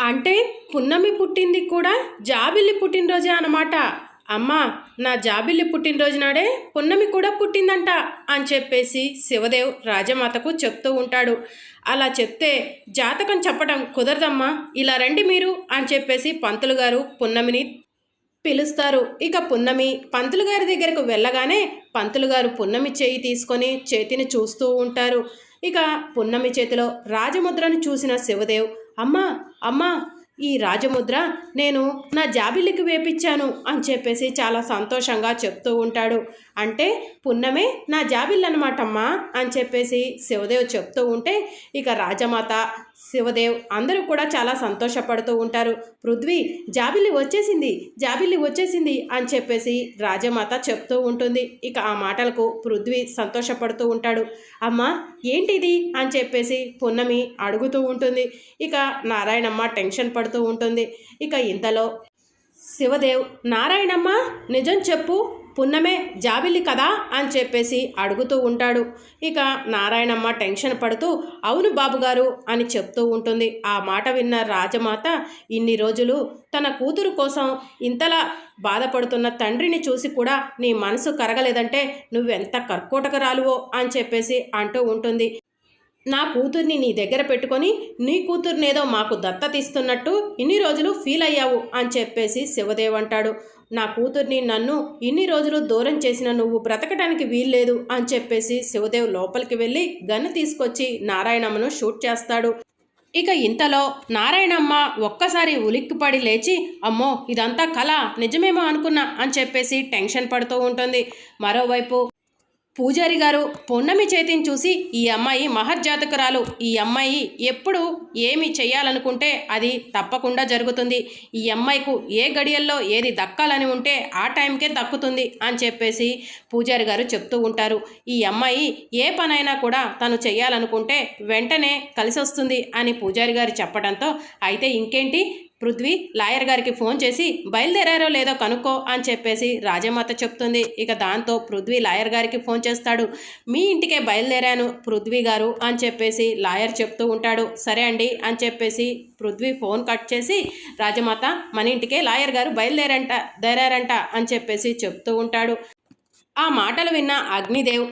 అంటే పున్నమి పుట్టింది కూడా జాబిల్లి పుట్టినరోజే అన్నమాట. అమ్మా నా జాబిల్లి పుట్టినరోజు నాడే పున్నమి కూడా పుట్టిందంట అని చెప్పేసి శివదేవ్ రాజమాతకు చెప్తూ ఉంటాడు. అలా చెప్తే జాతకం చెప్పడం కుదరదమ్మా ఇలా రండి మీరు అని చెప్పేసి పంతులు గారు పున్నమిని పిలుస్తారు. ఇక పున్నమి పంతులు గారి దగ్గరకు వెళ్ళగానే పంతులు గారు పున్నమి చేయి తీసుకొని చేతిని చూస్తూ ఉంటారు. ఇక పున్నమి చేతిలో రాజముద్రను చూసిన శివదేవ్ అమ్మా అమ్మా ఈ రాజముద్ర నేను నా జాబిలికి వేపించాను అని చెప్పేసి చాలా సంతోషంగా చెప్తూ ఉంటాడు. అంటే పున్నమే నా జాబిల్ అనమాటమ్మా అని చెప్పేసి శివదేవ్ చెప్తూ ఉంటే ఇక రాజమాత శివదేవ్ అందరూ కూడా చాలా సంతోషపడుతూ ఉంటారు. పృథ్వీ జాబిల్లి వచ్చేసింది జాబిల్లి వచ్చేసింది అని చెప్పేసి రాజమాత చెప్తూ ఉంటుంది. ఇక ఆ మాటలకు పృథ్వీ సంతోషపడుతూ ఉంటాడు. అమ్మా ఏంటిది? అని చెప్పేసి పున్నమి అడుగుతూ ఉంటుంది. ఇక నారాయణమ్మ టెన్షన్ పడుతూ ఉంటుంది. ఇక ఇంతలో శివదేవ్ నారాయణమ్మ నిజం చెప్పు పున్నమే జాబిల్లి కదా? అని చెప్పేసి అడుగుతూ ఉంటాడు. ఇక నారాయణమ్మ టెన్షన్ పడుతూ అవును బాబుగారు అని చెప్తూ ఉంటుంది. ఆ మాట విన్న రాజమాత ఇన్ని రోజులు తన కూతురు కోసం ఇంతలా బాధపడుతున్న తండ్రిని చూసి కూడా నీ మనసు కరగలేదంటే నువ్వెంత కర్కోటకరాలువో అని చెప్పేసి అంటూ ఉంటుంది. నా కూతుర్ని నీ దగ్గర పెట్టుకొని నీ కూతుర్నేదో మాకు దత్తత ఇస్తున్నట్టు ఇన్ని రోజులు ఫీల్ అయ్యావు అని చెప్పేసి శివదేవ్ అంటాడు. నా కూతుర్ని నన్ను ఇన్ని రోజులు దూరం చేసిన నువ్వు బ్రతకడానికి వీల్లేదు అని చెప్పేసి శివదేవ్ లోపలికి వెళ్ళి గన్ను తీసుకొచ్చి నారాయణమ్మను షూట్ చేస్తాడు. ఇక ఇంతలో నారాయణమ్మ ఒక్కసారి ఉలిక్కిపడి లేచి అమ్మో ఇదంతా కళ నిజమేమో అనుకున్నా అని చెప్పేసి టెన్షన్ పడుతూ ఉంటుంది. మరోవైపు పూజారి గారు పొన్నమి చేతిని చూసి ఈ అమ్మాయి మహర్జాతకురాలు. ఈ అమ్మాయి ఎప్పుడు ఏమి చేయాలనుకుంటే అది తప్పకుండా జరుగుతుంది. ఈ అమ్మాయికు ఏ గడియల్లో ఏది దక్కాలని ఉంటే ఆ టైంకే దక్కుతుంది అని చెప్పేసి పూజారి గారు చెప్తూ ఉంటారు. ఈ అమ్మాయి ఏ పనైనా కూడా తను చేయాలనుకుంటే వెంటనే కలిసి వస్తుంది అని పూజారి గారు చెప్పడంతో అయితే ఇంకేంటి? పృథ్వీ లాయర్ గారికి ఫోన్ చేసి బయలుదేరారో లేదో కనుక్కో అని చెప్పేసి రాజమాత చెప్తుంది. ఇక దాంతో పృథ్వీ లాయర్ గారికి ఫోన్ చేస్తాడు. మీ ఇంటికే బయలుదేరాను పృథ్వీ గారు అని చెప్పేసి లాయర్ చెప్తూ ఉంటాడు. సరే అండి అని చెప్పేసి పృథ్వీ ఫోన్ కట్ చేసి రాజమాత మన ఇంటికే లాయర్ గారు బయలుదేరంట దేరారంట అని చెప్పేసి చెప్తూ ఉంటాడు. ఆ మాటలు విన్న అగ్నిదేవ్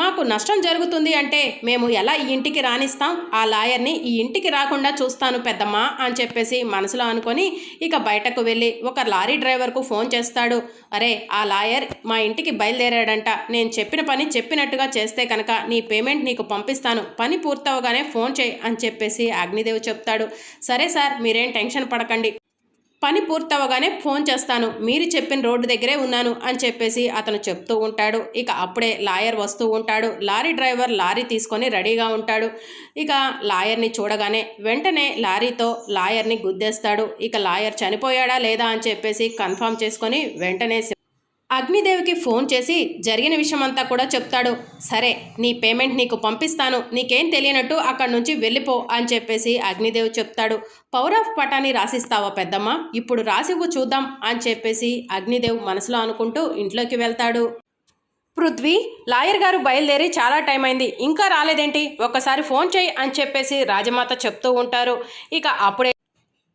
మాకు నష్టం జరుగుతుంది అంటే మేము ఎలా ఈ ఇంటికి రాణిస్తాం ఆ లాయర్ని ఈ ఇంటికి రాకుండా చూస్తాను పెద్దమ్మా అని చెప్పేసి మనసులో అనుకొని ఇక బయటకు వెళ్ళి ఒక లారీ డ్రైవర్కు ఫోన్ చేస్తాడు. అరే ఆ లాయర్ మా ఇంటికి బయలుదేరాడంట. నేను చెప్పిన పని చెప్పినట్టుగా చేస్తే కనుక నీ పేమెంట్ నీకు పంపిస్తాను. పని పూర్తవగానే ఫోన్ చేయి అని చెప్పేసి అగ్నిదేవ్ చెప్తాడు. సరే సార్ మీరేం టెన్షన్ పడకండి. పని పూర్తవగానే ఫోన్ చేస్తాను. మీరు చెప్పిన రోడ్డు దగ్గరే ఉన్నాను అని చెప్పేసి అతను చెప్తూ ఉంటాడు. ఇక అప్పుడే లాయర్ వస్తూ ఉంటాడు. లారీ డ్రైవర్ లారీ తీసుకొని రెడీగా ఉంటాడు. ఇక లాయర్ని చూడగానే వెంటనే లారీతో లాయర్ని గుద్దేస్తాడు. ఇక లాయర్ చనిపోయాడా లేదా అని చెప్పేసి కన్ఫర్మ్ చేసుకొని వెంటనే అగ్నిదేవికి ఫోన్ చేసి జరిగిన విషయం అంతా కూడా చెప్తాడు. సరే నీ పేమెంట్ నీకు పంపిస్తాను. నీకేం తెలియనట్టు అక్కడి నుంచి వెళ్ళిపో అని చెప్పేసి అగ్నిదేవ్ చెప్తాడు. పవర్ ఆఫ్ పటాని రాసిస్తావా పెద్దమ్మ? ఇప్పుడు రాసివ్వు చూద్దాం అని చెప్పేసి అగ్నిదేవ్ మనసులో అనుకుంటూ ఇంట్లోకి వెళ్తాడు. పృథ్వీ లాయర్ గారు బయలుదేరి చాలా టైం అయింది. ఇంకా రాలేదేంటి? ఒక్కసారి ఫోన్ చేయి అని చెప్పేసి రాజమాత చెప్తూ ఉంటారు. ఇక అప్పుడే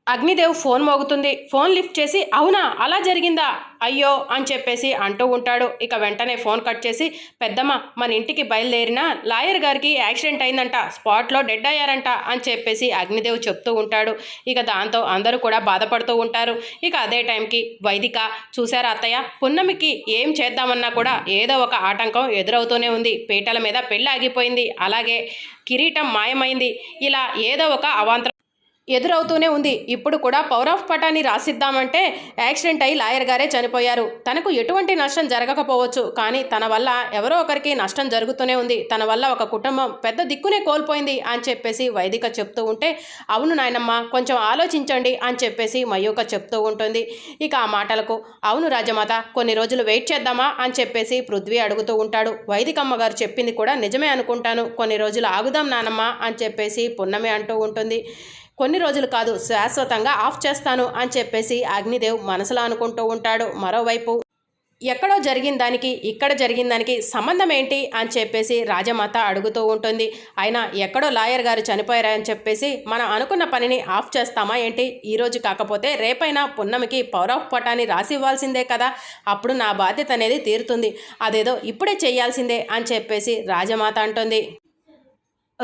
అగ్నిదేవ్ ఫోన్ మోగుతుంది. ఫోన్ లిఫ్ట్ చేసి అవునా అలా జరిగిందా? అయ్యో అని చెప్పేసి అంటూ ఉంటాడు. ఇక వెంటనే ఫోన్ కట్ చేసి పెద్దమ్మ మన ఇంటికి బయలుదేరిన లాయర్ గారికి యాక్సిడెంట్ అయిందంట స్పాట్లో డెడ్ అయ్యారంట అని చెప్పేసి అగ్నిదేవ్ చెప్తూ ఉంటాడు. ఇక దాంతో అందరూ కూడా బాధపడుతూ ఉంటారు. ఇక అదే టైంకి వైదిక చూసారా అత్తయ్య? పున్నమికి ఏం చేద్దామన్నా కూడా ఏదో ఒక ఆటంకం ఎదురవుతూనే ఉంది. పీటల మీద పెళ్ళి ఆగిపోయింది. అలాగే కిరీటం మాయమైంది. ఇలా ఏదో ఒక అవాంతరం ఎదురవుతూనే ఉంది. ఇప్పుడు కూడా పవర్ ఆఫ్ పటాన్ని రాసిద్దామంటే యాక్సిడెంట్ అయి లాయర్ గారే చనిపోయారు. తనకు ఎటువంటి నష్టం జరగకపోవచ్చు. కానీ తన వల్ల ఎవరో ఒకరికి నష్టం జరుగుతూనే ఉంది. తన వల్ల ఒక కుటుంబం పెద్ద దిక్కునే కోల్పోయింది అని చెప్పేసి వైదిక చెప్తూ ఉంటే అవును నాయనమ్మ కొంచెం ఆలోచించండి అని చెప్పేసి మయూక చెప్తూ ఉంటుంది. ఇక ఆ మాటలకు అవును రాజమాత కొన్ని రోజులు వెయిట్ చేద్దామా అని చెప్పేసి పృథ్వీ అడుగుతూ ఉంటాడు. వైదికమ్మ గారు చెప్పింది కూడా నిజమే అనుకుంటాను. కొన్ని రోజులు ఆగుదాం నానమ్మ అని చెప్పేసి పున్నమి అంటూ ఉంటుంది. కొన్ని రోజులు కాదు శాశ్వతంగా ఆఫ్ చేస్తాను అని చెప్పేసి అగ్నిదేవ్ మనసులో అనుకుంటూ ఉంటాడు మరోవైపు. ఎక్కడో జరిగిన దానికి ఇక్కడ జరిగిన దానికి సంబంధం ఏంటి అని చెప్పేసి రాజమాత అడుగుతూ ఉంటుంది. అయినా ఎక్కడో లాయర్ గారు చనిపోయారా అని చెప్పేసి మనం అనుకున్న పనిని ఆఫ్ చేస్తామా ఏంటి? ఈరోజు కాకపోతే రేపైనా పున్నమికి పవర్ పటాన్ని రాసి ఇవ్వాల్సిందే కదా. అప్పుడు నా బాధ్యత అనేది తీరుతుంది. అదేదో ఇప్పుడే చేయాల్సిందే అని చెప్పేసి రాజమాత అంటుంది.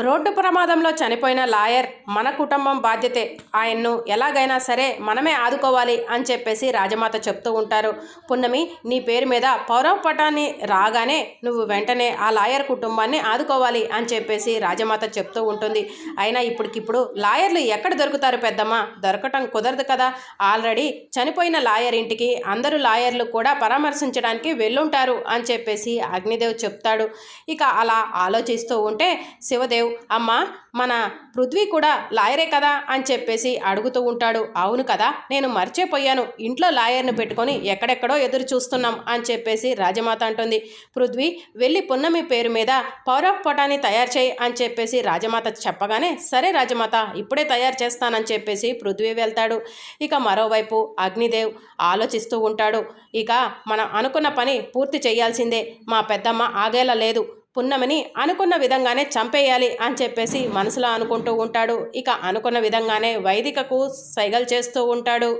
రోడ్డు ప్రమాదంలో చనిపోయిన లాయర్ మన కుటుంబం బాధ్యతే. ఆయన్ను ఎలాగైనా సరే మనమే ఆదుకోవాలి అని చెప్పేసి రాజమాత చెప్తూ ఉంటారు. పున్నమి నీ పేరు మీద పౌరవ పటాన్ని రాగానే నువ్వు వెంటనే ఆ లాయర్ కుటుంబాన్ని ఆదుకోవాలి అని చెప్పేసి రాజమాత చెప్తూ ఉంటుంది. అయినా ఇప్పటికిప్పుడు లాయర్లు ఎక్కడ దొరుకుతారు పెద్దమ్మ? దొరకటం కుదరదు కదా. ఆల్రెడీ చనిపోయిన లాయర్ ఇంటికి అందరూ లాయర్లు కూడా పరామర్శించడానికి వెళ్ళుంటారు అని చెప్పేసి అగ్నిదేవ్ చెప్తాడు. ఇక అలా ఆలోచిస్తూ ఉంటే శివదేవ్ అమ్మ మన పృథ్వీ కూడా లాయరే కదా అని చెప్పేసి అడుగుతూ ఉంటాడు. అవును కదా నేను మర్చిపోయాను ఇంట్లో లాయర్ని పెట్టుకొని ఎక్కడెక్కడో ఎదురు చూస్తున్నాం అని చెప్పేసి రాజమాత అంటుంది. పృథ్వీ వెళ్ళి పున్నమి పేరు మీద పవర్ ఆఫ్ పటాన్ని తయారు చేయి అని చెప్పేసి రాజమాత చెప్పగానే సరే రాజమాత ఇప్పుడే తయారు చేస్తానని చెప్పేసి పృథ్వీ వెళ్తాడు. ఇక మరోవైపు అగ్నిదేవ్ ఆలోచిస్తూ ఉంటాడు. ఇక మనం అనుకున్న పని పూర్తి చేయాల్సిందే. మా పెద్దమ్మ ఆగేలా లేదు. పున్నమిని అనుకున్న విధంగానే చంపేయాలి అని చెప్పేసి మనసులో అనుకుంటూ ఉంటాడు. ఇక అనుకున్న విధంగానే వైదికకు సైగలు చేస్తూ ఉంటాడు.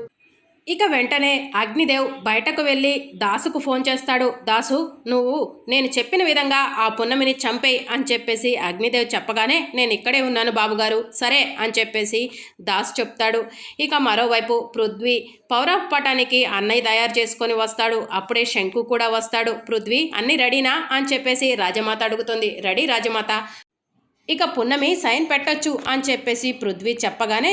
ఇక వెంటనే అగ్నిదేవ్ బయటకు వెళ్ళి దాసుకు ఫోన్ చేస్తాడు. దాసు నువ్వు నేను చెప్పిన విధంగా ఆ పున్నమిని చంపేయి అని చెప్పేసి అగ్నిదేవ్ చెప్పగానే నేను ఇక్కడే ఉన్నాను బాబుగారు సరే అని చెప్పేసి దాసు చెప్తాడు. ఇక మరోవైపు పృథ్వీ పౌరాఫ్ పటానికి అన్నయ్య తయారు చేసుకొని వస్తాడు. అప్పుడే శంకు కూడా వస్తాడు. పృథ్వీ అన్ని రెడీనా? అని చెప్పేసి రాజమాత అడుగుతుంది. రెడీ రాజమాత. ఇక పున్నమి సైన్ పెట్టొచ్చు అని చెప్పేసి పృథ్వీ చెప్పగానే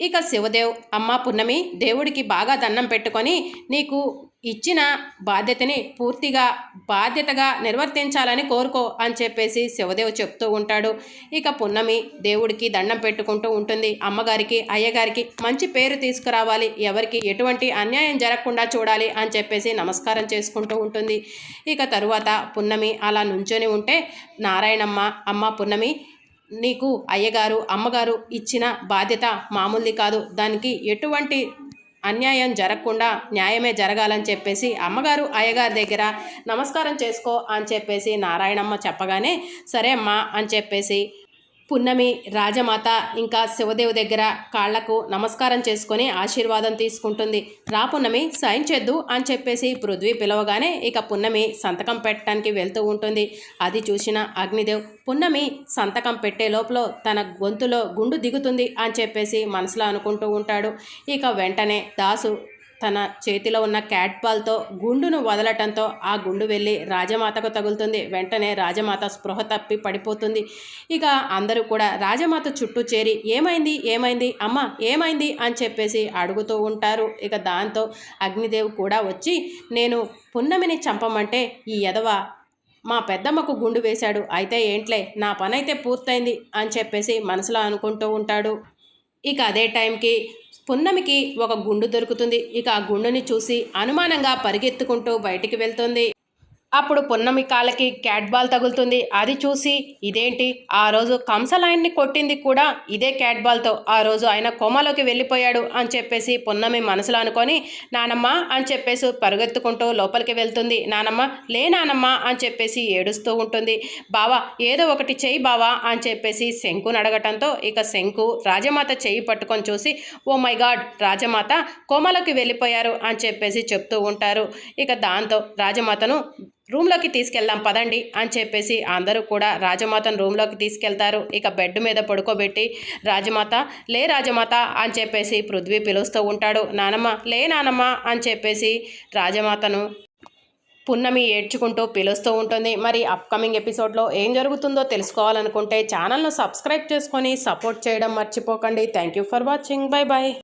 ఇక శివదేవ్ అమ్మ పున్నమి దేవుడికి బాగా దండం పెట్టుకొని నీకు ఇచ్చిన బాధ్యతని పూర్తిగా బాధ్యతగా నిర్వర్తించాలని కోరుకో అని చెప్పేసి శివదేవ్ చెప్తూ ఉంటాడు. ఇక పున్నమి దేవుడికి దండం పెట్టుకుంటూ ఉంటుంది. అమ్మగారికి అయ్యగారికి మంచి పేరు తీసుకురావాలి. ఎవరికి ఎటువంటి అన్యాయం జరగకుండా చూడాలి అని చెప్పేసి నమస్కారం చేసుకుంటూ ఉంటుంది. ఇక తరువాత పున్నమి అలా నుంచొని ఉంటే నారాయణమ్మ అమ్మ పున్నమి నీకు అయ్యగారు అమ్మగారు ఇచ్చిన బాధ్యత మామూలుది కాదు. దానికి ఎటువంటి అన్యాయం జరగకుండా న్యాయమే జరగాలని చెప్పేసి అమ్మగారు అయ్యగారి దగ్గర నమస్కారం చేసుకో అని చెప్పేసి నారాయణమ్మ చెప్పగానే సరే అమ్మా అని చెప్పేసి పున్నమి రాజమాత ఇంకా శివదేవి దగ్గర కాళ్ళకు నమస్కారం చేసుకొని ఆశీర్వాదం తీసుకుంటుంది. రా పున్నమి సైన్ చేద్దు అని చెప్పేసి పృథ్వీ పిలవగానే ఇక పున్నమి సంతకం పెట్టడానికి వెళ్తూ ఉంటుంది. అది చూసిన అగ్నిదేవ్ పున్నమి సంతకం పెట్టే లోపల తన గొంతులో గుండు దిగుతుంది అని చెప్పేసి మనసులో అనుకుంటూ ఉంటాడు. ఇక వెంటనే దాసు తన చేతిలో ఉన్న క్యాట్ బాల్తో గుండును వదలటంతో ఆ గుండు వెళ్ళి రాజమాతకు తగులుతుంది. వెంటనే రాజమాత స్పృహ తప్పి పడిపోతుంది. ఇక అందరూ కూడా రాజమాత చుట్టూ చేరి ఏమైంది? ఏమైంది? అమ్మ ఏమైంది? అని చెప్పేసి అడుగుతూ ఉంటారు. ఇక దాంతో అగ్నిదేవ్ కూడా వచ్చి నేను పున్నమిని చంపమంటే ఈ ఎదవ మా పెద్దమ్మకు గుండు వేశాడు. అయితే ఏంట్లే నా పనైతే పూర్తయింది అని చెప్పేసి మనసులో అనుకుంటూ ఉంటాడు. ఇక అదే టైంకి పున్నమికి ఒక గుండు దొరుకుతుంది. ఇక ఆ గుండుని చూసి అనుమానంగా పరిగెత్తుకుంటూ బయటికి వెళ్తుంది. అప్పుడు పున్నమి కాళ్ళకి క్యాట్ బాల్ తగులుతుంది. అది చూసి ఇదేంటి? ఆ రోజు కంసలాయన్ని కొట్టింది కూడా ఇదే క్యాట్ బాల్తో ఆ రోజు ఆయన కోమలోకి వెళ్ళిపోయాడు అని చెప్పేసి పున్నమి మనసులో అనుకొని నానమ్మ అని చెప్పేసి పరుగెత్తుకుంటూ లోపలికి వెళ్తుంది. నానమ్మ లే నానమ్మ అని చెప్పేసి ఏడుస్తూ ఉంటుంది. బావా ఏదో ఒకటి చెయ్యి బావా అని చెప్పేసి శంకుని అడగటంతో ఇక శంకు రాజమాత చెయ్యి పట్టుకొని చూసి ఓ మై గాడ్ రాజమాత కోమలోకి వెళ్ళిపోయారు అని చెప్పేసి చెప్తూ ఉంటారు. ఇక దాంతో రాజమాతను రూమ్లోకి తీసుకెళ్దాం పదండి అని చెప్పేసి అందరూ కూడా రాజమాతను రూమ్లోకి తీసుకెళ్తారు. ఇక బెడ్ మీద పడుకోబెట్టి రాజమాత లే రాజమాత అని చెప్పేసి పృథ్వీ పిలుస్తూ ఉంటాడు. నానమ్మ లే నానమ్మ అని చెప్పేసి రాజమాతను పున్నమి ఏడ్చుకుంటూ పిలుస్తూ ఉంటుంది. మరి అప్కమింగ్ ఎపిసోడ్లో ఏం జరుగుతుందో తెలుసుకోవాలనుకుంటే ఛానల్ను సబ్స్క్రైబ్ చేసుకొని సపోర్ట్ చేయడం మర్చిపోకండి. Thank you for watching bye bye